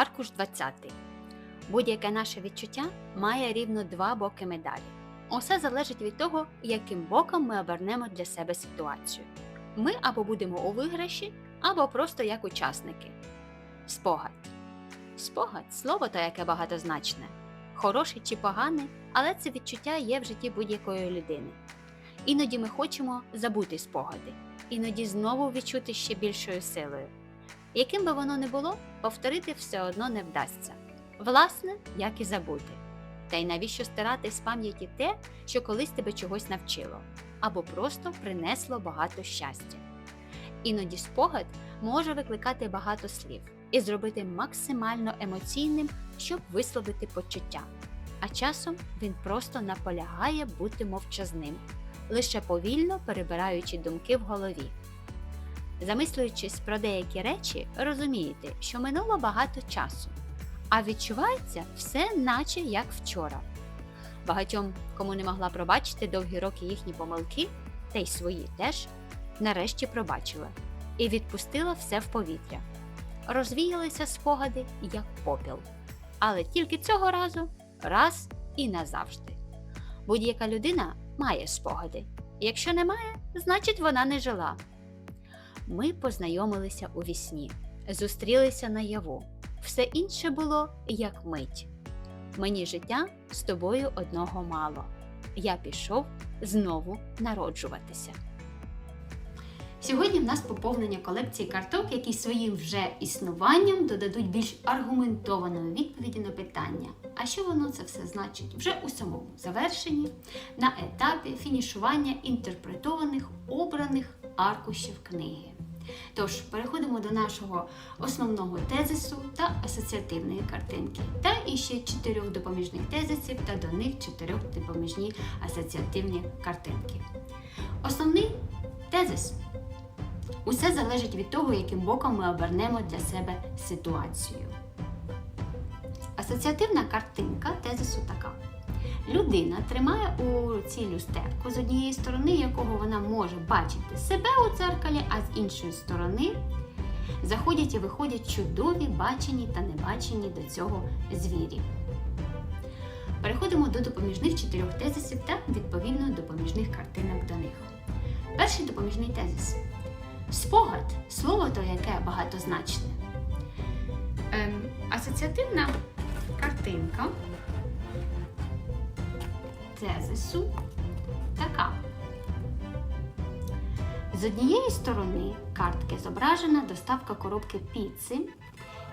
аркуш 20. Будь-яке наше відчуття має рівно два боки медалі. Усе залежить від того, яким боком ми обернемо для себе ситуацію. Ми або будемо у виграші, або просто як учасники. Спогад. Спогад слово то яке багатозначне. Хороше чи погане, але це відчуття є в житті будь-якої людини. Іноді ми хочемо забути спогади, іноді знову відчути ще більшою силою. Яким би воно не було, повторити все одно не вдасться. Власне, як і забути. Та й навіщо стирати з пам'яті те, що колись тебе чогось навчило, або просто принесло багато щастя. Іноді спогад може викликати багато слів і зробити максимально емоційним, щоб висловити почуття. А часом він просто наполягає бути мовчазним, лише повільно перебираючи думки в голові. Замислюючись про деякі речі, розумієте, що минуло багато часу, а відчувається все наче як вчора. Багатьом, кому не могла пробачити довгі роки їхні помилки, та й свої теж, нарешті пробачила і відпустила все в повітря. Розвіялися спогади як попіл. Але тільки цього разу раз і назавжди. Будь-яка людина має спогади. Якщо немає, значить вона не жила. Ми познайомилися у вісні, зустрілися наяву. Все інше було як мить. Мені життя з тобою одного мало. Я пішов знову народжуватися. Сьогодні в нас поповнення колекції карток, які своїм вже існуванням додадуть більш аргументованої відповіді на питання. А що воно це все значить вже у самому завершенні, на етапі фінішування інтерпретованих обраних аркушів книги. Тож переходимо до нашого основного тезису та асоціативної картинки, та іще чотирьох допоміжних тезисів та до них чотирьох допоміжні асоціативні картинки. Основний тезис Усе залежить від того, яким боком ми обернемо для себе ситуацію. Асоціативна картинка тезису така. Людина тримає у руці люстерку, з однієї сторони якого вона може бачити себе у дзеркалі, а з іншої сторони заходять і виходять чудові бачені та небачені до цього звірі. Переходимо до допоміжних чотирьох тезисів та відповідно допоміжних картинок до них. Перший допоміжний тезис. Спогад слово то яке багатозначне. Ем, асоціативна картинка тезису така. З однієї сторони картки зображена доставка коробки піци,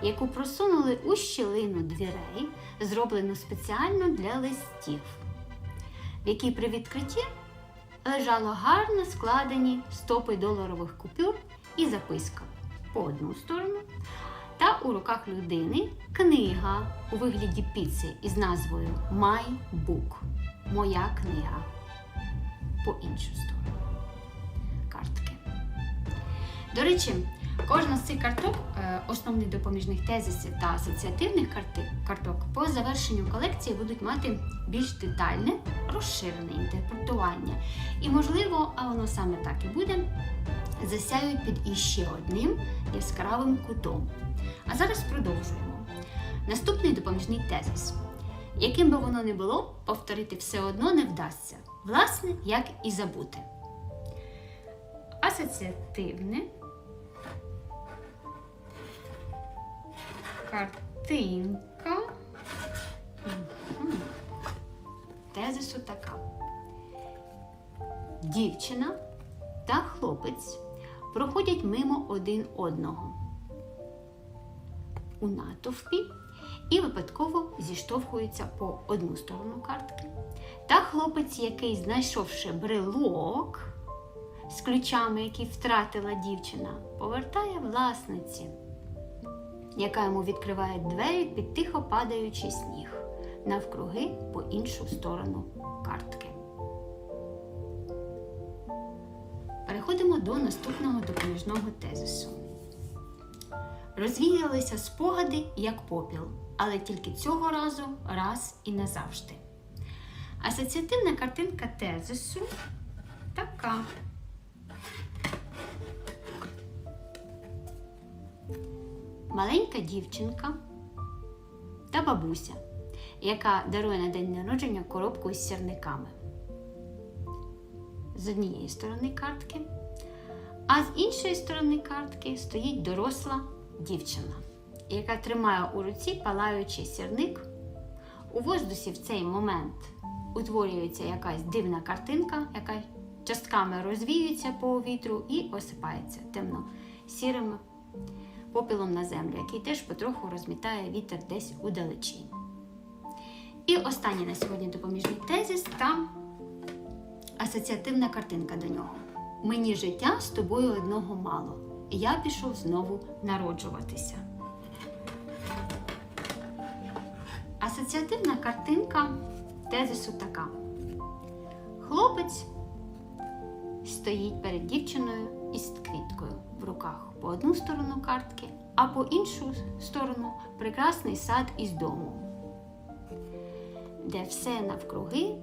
яку просунули у щілину дверей, зроблену спеціально для листів, в якій при відкритті лежало гарно складені стопи доларових купюр і записка по одну сторону. Та у руках людини книга у вигляді піци із назвою My Book. Моя книга. По іншу сторону. Картки. До речі, кожна з цих карток, е, основних допоміжних тезисів та асоціативних карток, по завершенню колекції будуть мати більш детальне, розширене інтерпретування. І, можливо, а воно саме так і буде, засяють під іще одним яскравим кутом. А зараз продовжуємо. Наступний допоміжний тезис. Яким би воно не було, повторити все одно не вдасться. Власне, як і забути. Асоціативне. Картинка. Мгм. Тезису така. Дівчина та хлопець проходять мимо один одного у натовпі і випадково зіштовхуються по одну сторону картки. Та хлопець, який, знайшовши брелок з ключами, які втратила дівчина, повертає власниці, яка йому відкриває двері під тихо падаючий сніг навкруги по іншу сторону картки. Переходимо до наступного допоміжного тезису. Розвіялися спогади як попіл, але тільки цього разу раз і назавжди. Асоціативна картинка тезису така. Маленька дівчинка та бабуся, яка дарує на день народження коробку із сірниками. З однієї сторони картки, а з іншої сторони картки стоїть доросла дівчина, яка тримає у руці палаючий сірник. У воздусі в цей момент утворюється якась дивна картинка, яка частками розвіюється по вітру і осипається темно сірим попілом на землю, який теж потроху розмітає вітер десь удалечінь. І останній на сьогодні допоміжний тезис та асоціативна картинка до нього. Мені життя з тобою одного мало. і Я пішов знову народжуватися. Асоціативна картинка тезису така. Хлопець стоїть перед дівчиною із квіткою в руках по одну сторону картки, а по іншу сторону прекрасний сад із дому, де все навкруги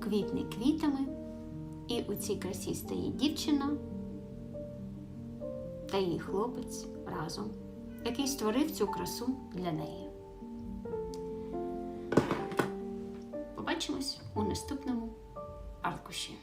квітне квітами, і у цій красі стоїть дівчина та її хлопець разом, який створив цю красу для неї. Побачимось у наступному аркуші.